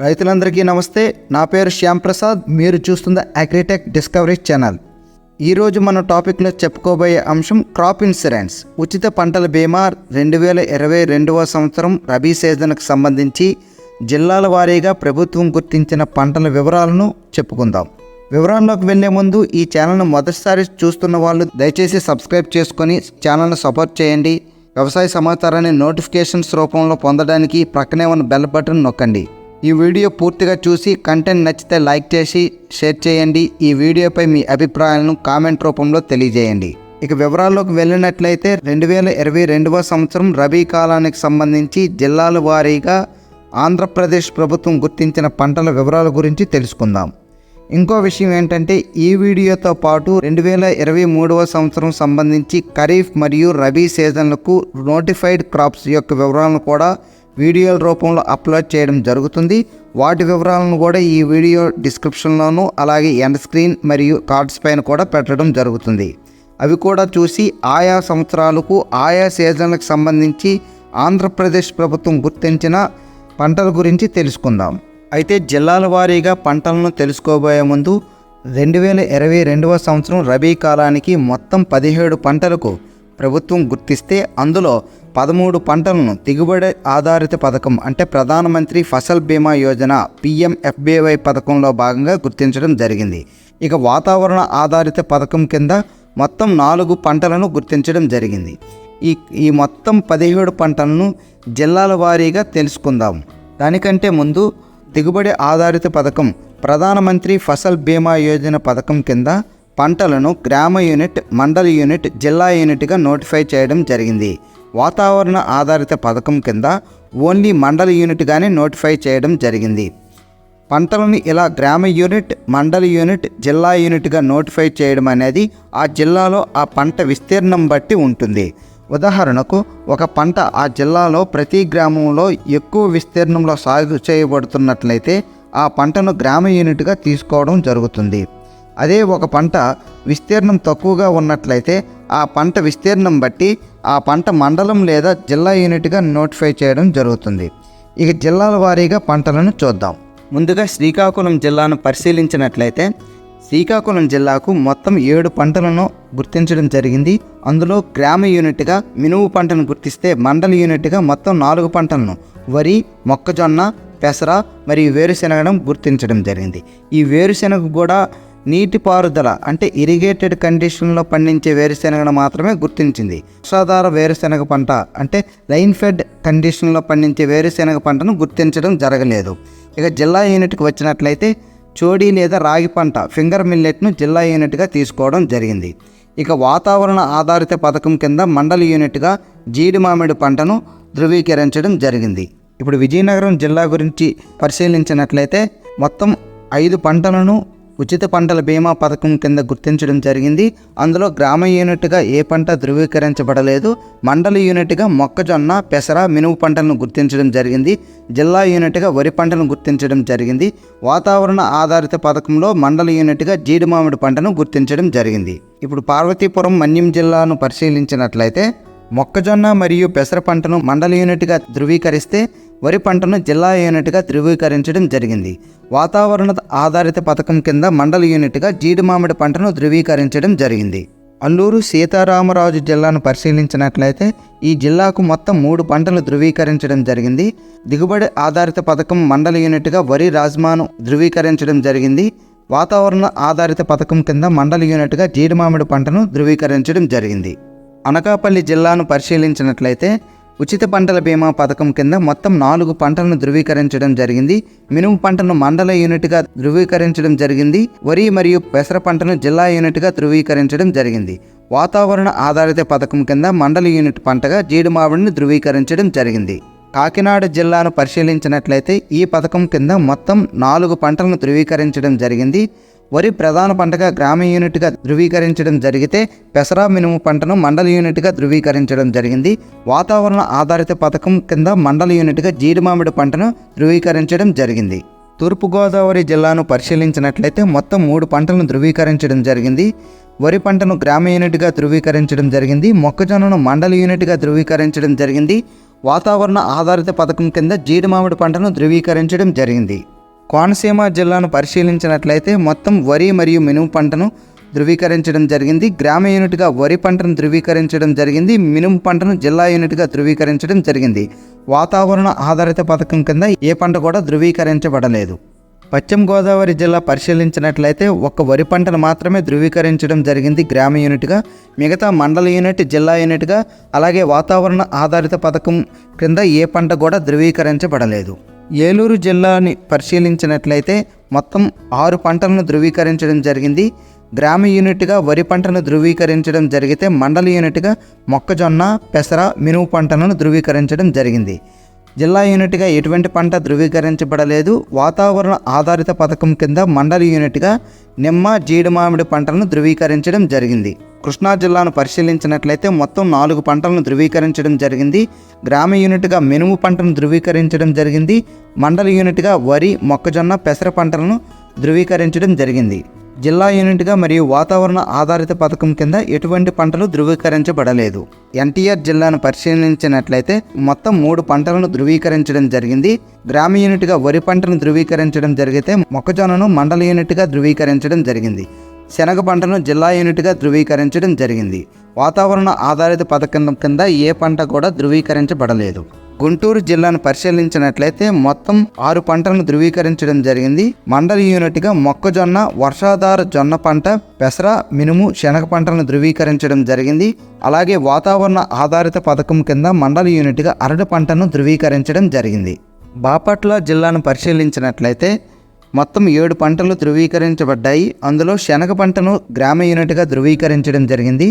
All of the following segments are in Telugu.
రైతులందరికీ నమస్తే. నా పేరు శ్యామ్ ప్రసాద్. మీరు చూస్తున్న అగ్రిటెక్ డిస్కవరీ ఛానల్. ఈరోజు మన టాపిక్లో చెప్పుకోబోయే అంశం క్రాప్ ఇన్సూరెన్స్. ఉచిత పంటల బీమా రెండు వేల ఇరవై రెండవ సంవత్సరం రబీ సీజన్కు సంబంధించి జిల్లాల వారీగా ప్రభుత్వం గుర్తించిన పంటల వివరాలను చెప్పుకుందాం. వివరాల్లోకి వెళ్ళే ముందు ఈ ఛానల్ను మొదటిసారి చూస్తున్న వాళ్ళు దయచేసి సబ్స్క్రైబ్ చేసుకొని ఛానల్ను సపోర్ట్ చేయండి. వ్యవసాయ సమాచారాన్ని నోటిఫికేషన్స్ రూపంలో పొందడానికి ప్రక్కనే ఉన్న బెల్ బటన్ నొక్కండి. ఈ వీడియో పూర్తిగా చూసి కంటెంట్ నచ్చితే లైక్ చేసి షేర్ చేయండి. ఈ వీడియోపై మీ అభిప్రాయాలను కామెంట్ రూపంలో తెలియజేయండి. ఇక వివరాల్లోకి వెళ్ళినట్లయితే రెండు వేల ఇరవై రెండవ సంవత్సరం రబీ కాలానికి సంబంధించి జిల్లాల వారీగా ఆంధ్రప్రదేశ్ ప్రభుత్వం గుర్తించిన పంటల వివరాల గురించి తెలుసుకుందాం. ఇంకో విషయం ఏంటంటే ఈ వీడియోతో పాటు రెండు వేల ఇరవై మూడవ సంవత్సరం సంబంధించి ఖరీఫ్ మరియు రబీ సీజన్లకు నోటిఫైడ్ క్రాప్స్ యొక్క వివరాలను కూడా వీడియోల రూపంలో అప్లోడ్ చేయడం జరుగుతుంది. వాటి వివరాలను కూడా ఈ వీడియో డిస్క్రిప్షన్లోనూ అలాగే ఎండ్ స్క్రీన్ మరియు కార్డ్స్ పైన కూడా పెట్టడం జరుగుతుంది. అవి కూడా చూసి ఆయా సంవత్సరాలకు ఆయా సీజన్లకు సంబంధించి ఆంధ్రప్రదేశ్ ప్రభుత్వం గుర్తించిన పంటల గురించి తెలుసుకుందాం. అయితే జిల్లాల వారీగా పంటలను తెలుసుకోబోయే ముందు రెండు వేల ఇరవై రెండవ సంవత్సరం రబీ కాలానికి మొత్తం పదిహేడు పంటలకు ప్రభుత్వం గుర్తిస్తే అందులో పదమూడు పంటలను దిగుబడి ఆధారిత పథకం అంటే ప్రధానమంత్రి ఫసల్ బీమా యోజన పిఎంఎఫ్బివై పథకంలో భాగంగా గుర్తించడం జరిగింది. ఇక వాతావరణ ఆధారిత పథకం కింద మొత్తం నాలుగు పంటలను గుర్తించడం జరిగింది. ఈ ఈ మొత్తం పదిహేడు పంటలను జిల్లాల వారీగా తెలుసుకుందాం. దానికంటే ముందు దిగుబడి ఆధారిత పథకం ప్రధానమంత్రి ఫసల్ బీమా యోజన పథకం కింద పంటలను గ్రామ యూనిట్ మండల యూనిట్ జిల్లా యూనిట్గా నోటిఫై చేయడం జరిగింది. వాతావరణ ఆధారిత పథకం కింద ఓన్లీ మండల యూనిట్గానే నోటిఫై చేయడం జరిగింది. పంటలను ఇలా గ్రామ యూనిట్ మండల యూనిట్ జిల్లా యూనిట్గా నోటిఫై చేయడం అనేది ఆ జిల్లాలో ఆ పంట విస్తీర్ణం బట్టి ఉంటుంది. ఉదాహరణకు ఒక పంట ఆ జిల్లాలో ప్రతి గ్రామంలో ఎక్కువ విస్తీర్ణంలో సాగు చేయబడుతున్నట్లయితే ఆ పంటను గ్రామ యూనిట్గా తీసుకోవడం జరుగుతుంది. అదే ఒక పంట విస్తీర్ణం తక్కువగా ఉన్నట్లయితే ఆ పంట విస్తీర్ణం బట్టి ఆ పంట మండలం లేదా జిల్లా యూనిట్గా నోటిఫై చేయడం జరుగుతుంది. ఇక జిల్లాల వారీగా పంటలను చూద్దాం. ముందుగా శ్రీకాకుళం జిల్లాను పరిశీలించినట్లయితే శ్రీకాకుళం జిల్లాకు మొత్తం ఏడు పంటలను గుర్తించడం జరిగింది. అందులో గ్రామ యూనిట్గా మినుము పంటను గుర్తిస్తే మండల యూనిట్గా మొత్తం నాలుగు పంటలను వరి మొక్కజొన్న పెసర మరియు వేరుశెనగను గుర్తించడం జరిగింది. ఈ వేరుశెనగ కూడా నీటిపారుదల అంటే ఇరిగేటెడ్ కండిషన్లో పండించే వేరుశెనగను మాత్రమే గుర్తించింది. వర్షాధార వేరుశెనగ పంట అంటే లైన్ ఫెడ్ కండిషన్లో పండించే వేరుశెనగ పంటను గుర్తించడం జరగలేదు. ఇక జిల్లా యూనిట్కి వచ్చినట్లయితే చోడీ లేదా రాగి పంట ఫింగర్ మిల్లెట్ను జిల్లా యూనిట్గా తీసుకోవడం జరిగింది. ఇక వాతావరణ ఆధారిత పథకం కింద మండల యూనిట్గా జీడి మామిడి పంటను ధృవీకరించడం జరిగింది. ఇప్పుడు విజయనగరం జిల్లా గురించి పరిశీలించినట్లయితే మొత్తం ఐదు పంటలను ఉచిత పంటల బీమా పథకం కింద గుర్తించడం జరిగింది. అందులో గ్రామ యూనిట్గా ఏ పంట ధృవీకరించబడలేదు. మండల యూనిట్గా మొక్కజొన్న పెసర మినుము పంటలను గుర్తించడం జరిగింది. జిల్లా యూనిట్గా వరి పంటను గుర్తించడం జరిగింది. వాతావరణ ఆధారిత పథకంలో మండల యూనిట్గా జీడి మామిడి పంటను గుర్తించడం జరిగింది. ఇప్పుడు పార్వతీపురం మన్యం జిల్లాను పరిశీలించినట్లయితే మొక్కజొన్న మరియు పెసర పంటను మండల యూనిట్గా ధృవీకరిస్తే వరి పంటను జిల్లా యూనిట్గా ధృవీకరించడం జరిగింది. వాతావరణ ఆధారిత పథకం కింద మండల యూనిట్గా జీడి మామిడి పంటను ధృవీకరించడం జరిగింది. అల్లూరు సీతారామరాజు జిల్లాను పరిశీలించినట్లయితే ఈ జిల్లాకు మొత్తం మూడు పంటలు ధృవీకరించడం జరిగింది. దిగుబడి ఆధారిత పథకం మండల యూనిట్గా వరి రాజ్మాను ధృవీకరించడం జరిగింది. వాతావరణ ఆధారిత పథకం కింద మండల యూనిట్గా జీడి మామిడి పంటను ధృవీకరించడం జరిగింది. అనకాపల్లి జిల్లాను పరిశీలించినట్లయితే ఉచిత పంటల బీమా పథకం కింద మొత్తం నాలుగు పంటలను ధృవీకరించడం జరిగింది. మినుము పంటను మండల యూనిట్గా ధృవీకరించడం జరిగింది. వరి మరియు పెసర పంటను జిల్లా యూనిట్గా ధృవీకరించడం జరిగింది. వాతావరణ ఆధారిత పథకం కింద మండల యూనిట్ పంటగా జీడిమావిడిని ధృవీకరించడం జరిగింది. కాకినాడ జిల్లాను పరిశీలించినట్లయితే ఈ పథకం కింద మొత్తం నాలుగు పంటలను ధృవీకరించడం జరిగింది. వరి ప్రధాన పంటగా గ్రామ యూనిట్గా ధృవీకరించడం జరిగితే పెసరా మినుము పంటను మండల యూనిట్గా ధృవీకరించడం జరిగింది. వాతావరణ ఆధారిత పథకం కింద మండల యూనిట్గా జీడి మామిడి పంటను ధృవీకరించడం జరిగింది. తూర్పుగోదావరి జిల్లాను పరిశీలించినట్లయితే మొత్తం మూడు పంటలను ధృవీకరించడం జరిగింది. వరి పంటను గ్రామ యూనిట్గా ధృవీకరించడం జరిగింది. మొక్కజొన్నను మండల యూనిట్గా ధృవీకరించడం జరిగింది. వాతావరణ ఆధారిత పథకం కింద జీడి మామిడి పంటను ధృవీకరించడం జరిగింది. కోనసీమ జిల్లాను పరిశీలించినట్లయితే మొత్తం వరి మరియు మినుము పంటను ధృవీకరించడం జరిగింది. గ్రామ యూనిట్గా వరి పంటను ధృవీకరించడం జరిగింది. మినుము పంటను జిల్లా యూనిట్గా ధృవీకరించడం జరిగింది. వాతావరణ ఆధారిత పథకం కింద ఏ పంట కూడా ధృవీకరించబడలేదు. పశ్చిమ గోదావరి జిల్లా పరిశీలించినట్లయితే ఒక్క వరి పంటను మాత్రమే ధృవీకరించడం జరిగింది గ్రామ యూనిట్గా. మిగతా మండల యూనిట్ జిల్లా యూనిట్గా అలాగే వాతావరణ ఆధారిత పథకం కింద ఏ పంట కూడా ధృవీకరించబడలేదు. ఏలూరు జిల్లాని పరిశీలించినట్లయితే మొత్తం ఆరు పంటలను ధృవీకరించడం జరిగింది. గ్రామ యూనిట్గా వరి పంటను ధృవీకరించడం జరిగితే మండల యూనిట్గా మొక్కజొన్న పెసర మినుము పంటలను ధృవీకరించడం జరిగింది. జిల్లా యూనిట్గా ఎటువంటి పంట ధృవీకరించబడలేదు. వాతావరణ ఆధారిత పథకం కింద మండల యూనిట్గా నిమ్మ జీడి మామిడి పంటలను ధృవీకరించడం జరిగింది. కృష్ణా జిల్లాను పరిశీలించినట్లయితే మొత్తం నాలుగు పంటలను ధృవీకరించడం జరిగింది. గ్రామ యూనిట్గా మినుము పంటను ధృవీకరించడం జరిగింది. మండల యూనిట్గా వరి మొక్కజొన్న పెసర పంటలను ధృవీకరించడం జరిగింది. జిల్లా యూనిట్గా మరియు వాతావరణ ఆధారిత పథకం కింద ఎటువంటి పంటలు ధృవీకరించబడలేదు. ఎన్టీఆర్ జిల్లాను పరిశీలించినట్లయితే మొత్తం మూడు పంటలను ధృవీకరించడం జరిగింది. గ్రామ యూనిట్గా వరి పంటను ధృవీకరించడం జరిగితే మొక్కజొన్నను మండల యూనిట్గా ధృవీకరించడం జరిగింది. శనగ పంటను జిల్లా యూనిట్గా ధృవీకరించడం జరిగింది. వాతావరణ ఆధారిత పథకం కింద ఏ పంట కూడా ధృవీకరించబడలేదు. గుంటూరు జిల్లాను పరిశీలించినట్లయితే మొత్తం ఆరు పంటలను ధృవీకరించడం జరిగింది. మండలి యూనిట్గా మొక్కజొన్న వర్షాధార జొన్న పంట పెసర మినుము శనగ పంటలను ధృవీకరించడం జరిగింది. అలాగే వాతావరణ ఆధారిత పథకం కింద మండలి యూనిట్గా అరటి పంటను ధృవీకరించడం జరిగింది. బాపట్ల జిల్లాను పరిశీలించినట్లయితే మొత్తం ఏడు పంటలు ధృవీకరించబడ్డాయి. అందులో శనగ పంటను గ్రామ యూనిట్గా ధృవీకరించడం జరిగింది.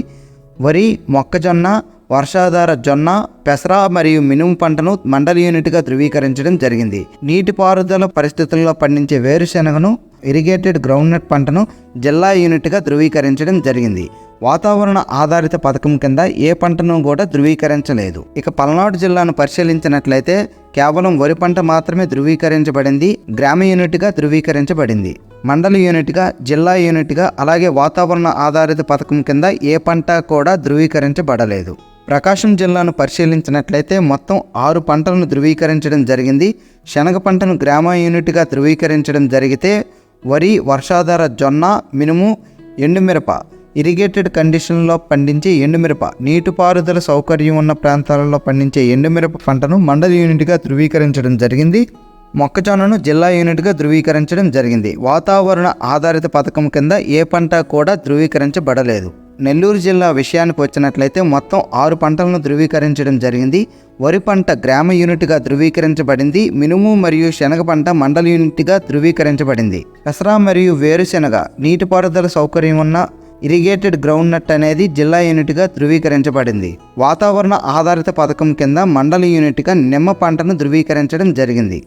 వరి మొక్కజొన్న వర్షాధార జొన్న పెసర మరియు మినుము పంటను మండల యూనిట్గా ధృవీకరించడం జరిగింది. నీటిపారుదల పరిస్థితుల్లో పండించే వేరుశెనగను ఇరిగేటెడ్ గ్రౌండ్నట్ పంటను జిల్లా యూనిట్గా ధృవీకరించడం జరిగింది. వాతావరణ ఆధారిత పథకం కింద ఏ పంటను కూడా ధృవీకరించలేదు. ఇక పల్నాడు జిల్లాను పరిశీలించినట్లయితే కేవలం వరి పంట మాత్రమే ధృవీకరించబడింది గ్రామ యూనిట్గా ధృవీకరించబడింది. మండల యూనిట్గా జిల్లా యూనిట్గా అలాగే వాతావరణ ఆధారిత పథకం కింద ఏ పంట కూడా ధృవీకరించబడలేదు. ప్రకాశం జిల్లాను పరిశీలించినట్లయితే మొత్తం ఆరు పంటలను ధృవీకరించడం జరిగింది. శనగ పంటను గ్రామ యూనిట్గా ధృవీకరించడం జరిగితే వరి వర్షాధార జొన్న మినుము ఎండుమిరప ఇరిగేటెడ్ కండిషన్లో పండించే ఎండుమిరప నీటిపారుదల సౌకర్యం ఉన్న ప్రాంతాలలో పండించే ఎండుమిరప పంటను మండల యూనిట్గా ధృవీకరించడం జరిగింది. మొక్కజొన్నను జిల్లా యూనిట్గా ధృవీకరించడం జరిగింది. వాతావరణ ఆధారిత పథకం కింద ఏ పంట కూడా ధృవీకరించబడలేదు. నెల్లూరు జిల్లా విషయానికి వచ్చినట్లయితే మొత్తం ఆరు పంటలను ధృవీకరించడం జరిగింది. వరి పంట గ్రామ యూనిట్గా ధృవీకరించబడింది. మినుము మరియు శనగ పంట మండల యూనిట్గా ధృవీకరించబడింది. పెసరా మరియు వేరుశెనగ నీటిపారుదల సౌకర్యం ఉన్న ఇరిగేటెడ్ గ్రౌండ్ నట్ అనేది జిల్లా యూనిట్గా ధృవీకరించబడింది. వాతావరణ ఆధారిత పథకం కింద మండల యూనిట్గా నిమ్మ పంటను ధృవీకరించడం జరిగింది.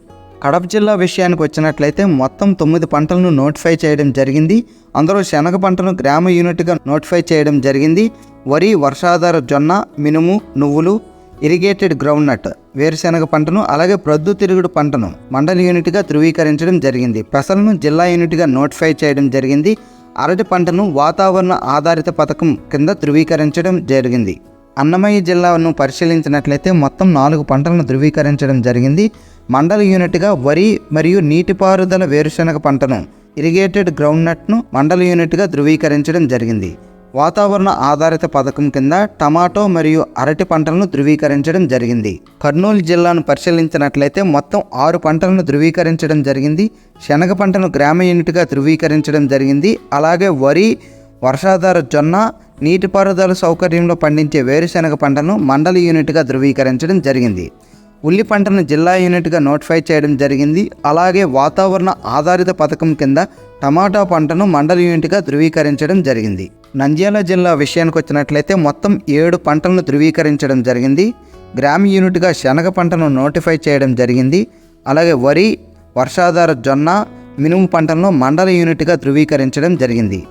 కడప జిల్లా విషయానికి వచ్చినట్లయితే మొత్తం తొమ్మిది పంటలను నోటిఫై చేయడం జరిగింది. అందులో శనగ పంటను గ్రామ యూనిట్గా నోటిఫై చేయడం జరిగింది. వరి వర్షాధార జొన్న మినుము నువ్వులు ఇరిగేటెడ్ గ్రౌండ్ నట్ వేరుశెనగ పంటను అలాగే ప్రొద్దుతిరుగుడు పంటను మండల యూనిట్గా ధృవీకరించడం జరిగింది. పెసలను జిల్లా యూనిట్గా నోటిఫై చేయడం జరిగింది. అరటి పంటను వాతావరణ ఆధారిత పథకం కింద ధృవీకరించడం జరిగింది. అన్నమయ్య జిల్లాను పరిశీలించినట్లయితే మొత్తం నాలుగు పంటలను ధృవీకరించడం జరిగింది. మండల యూనిట్గా వరి మరియు నీటిపారుదల వేరుశెనగ పంటను ఇరిగేటెడ్ గ్రౌండ్ నట్ను మండల యూనిట్గా ధృవీకరించడం జరిగింది. వాతావరణ ఆధారిత పథకం కింద టమాటో మరియు అరటి పంటలను ధృవీకరించడం జరిగింది. కర్నూలు జిల్లాను పరిశీలించినట్లయితే మొత్తం ఆరు పంటలను ధృవీకరించడం జరిగింది. శనగ పంటను గ్రామ యూనిట్గా ధృవీకరించడం జరిగింది. అలాగే వరి వర్షాధార జొన్న నీటిపారుదల సౌకర్యంలో పండించే వేరుశెనగ పంటను మండల యూనిట్గా ధృవీకరించడం జరిగింది. ఉల్లి పంటను జిల్లా యూనిట్గా నోటిఫై చేయడం జరిగింది. అలాగే వాతావరణ ఆధారిత పథకం కింద టమాటా పంటను మండల యూనిట్గా ధృవీకరించడం జరిగింది. నంద్యాల జిల్లా విషయానికి వచ్చినట్లయితే మొత్తం ఏడు పంటలను ధృవీకరించడం జరిగింది. గ్రామ యూనిట్గా శనగ పంటను నోటిఫై చేయడం జరిగింది. అలాగే వరి వర్షాధార జొన్న మినుము పంటలను మండల యూనిట్గా ధృవీకరించడం జరిగింది.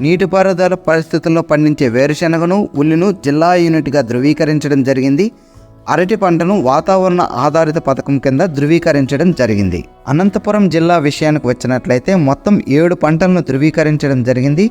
నీటిపారుదల పరిస్థితుల్లో పండించే వేరుశెనగను ఉల్లిను జిల్లా యూనిట్గా ధృవీకరించడం జరిగింది. అరటి పంటను వాతావరణ ఆధారిత పథకం కింద ధృవీకరించడం జరిగింది. అనంతపురం జిల్లా విషయానికి వచ్చినట్లయితే మొత్తం ఏడు పంటలను ధృవీకరించడం జరిగింది.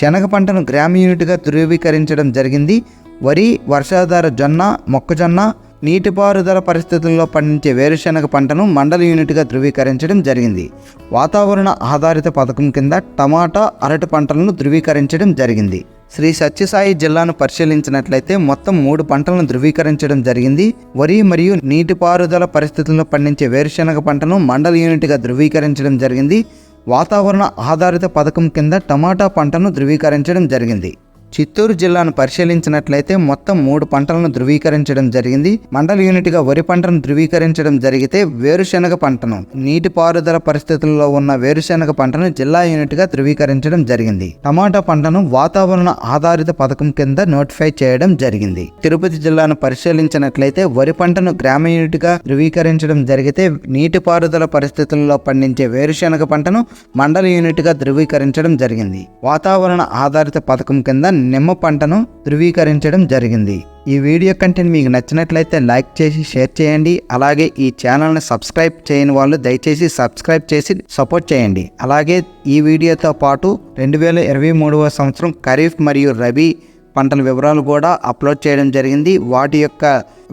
శనగ పంటను గ్రామ యూనిట్గా ధృవీకరించడం జరిగింది. వరి వర్షాధార జొన్న మొక్కజొన్న నీటిపారుదల పరిస్థితుల్లో పండించే వేరుశెనగ పంటను మండల యూనిట్గా ధృవీకరించడం జరిగింది. వాతావరణ ఆధారిత పథకం కింద టమాటా అరటి పంటలను ధృవీకరించడం జరిగింది. శ్రీ సత్యసాయి జిల్లాను పరిశీలించినట్లయితే మొత్తం మూడు పంటలను ధృవీకరించడం జరిగింది. వరి మరియు నీటిపారుదల పరిస్థితుల్లో పండించే వేరుశెనగ పంటను మండల యూనిట్గా ధృవీకరించడం జరిగింది. వాతావరణ ఆధారిత పథకం కింద టమాటా పంటను ధృవీకరించడం జరిగింది. చిత్తూరు జిల్లాను పరిశీలించినట్లయితే మొత్తం మూడు పంటలను ధృవీకరించడం జరిగింది. మండల యూనిట్గా వరి పంటను ధృవీకరించడం జరిగితే వేరుశెనగ పంటను నీటిపారుదల పరిస్థితుల్లో ఉన్న వేరుశెనగ పంటను జిల్లా యూనిట్గా ధృవీకరించడం జరిగింది. టమాటా పంటను వాతావరణ ఆధారిత పథకం కింద నోటిఫై చేయడం జరిగింది. తిరుపతి జిల్లాను పరిశీలించినట్లయితే వరి పంటను గ్రామ యూనిట్గా ధృవీకరించడం జరిగితే నీటిపారుదల పరిస్థితుల్లో పండించే వేరుశెనగ పంటను మండల యూనిట్గా ధృవీకరించడం జరిగింది. వాతావరణ ఆధారిత పథకం కింద నిమ్మ పంటను ధృవీకరించడం జరిగింది. ఈ వీడియో కంటెంట్ మీకు నచ్చినట్లయితే లైక్ చేసి షేర్ చేయండి. అలాగే ఈ ఛానల్ని సబ్స్క్రైబ్ చేయని వాళ్ళు దయచేసి సబ్స్క్రైబ్ చేసి సపోర్ట్ చేయండి. అలాగే ఈ వీడియోతో పాటు రెండు వేల ఇరవై మూడవ సంవత్సరం ఖరీఫ్ మరియు రబీ పంటల వివరాలు కూడా అప్లోడ్ చేయడం జరిగింది. వాటి యొక్క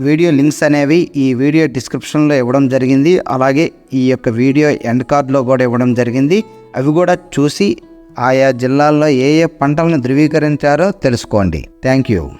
వీడియో లింక్స్ అనేవి ఈ వీడియో డిస్క్రిప్షన్లో ఇవ్వడం జరిగింది. అలాగే ఈ యొక్క వీడియో ఎండ్ కార్డ్లో కూడా ఇవ్వడం జరిగింది. అవి కూడా చూసి ఆయా జిల్లాల్లో ఏ ఏ పంటలను ధృవీకరించారో తెలుసుకోండి. Thank you.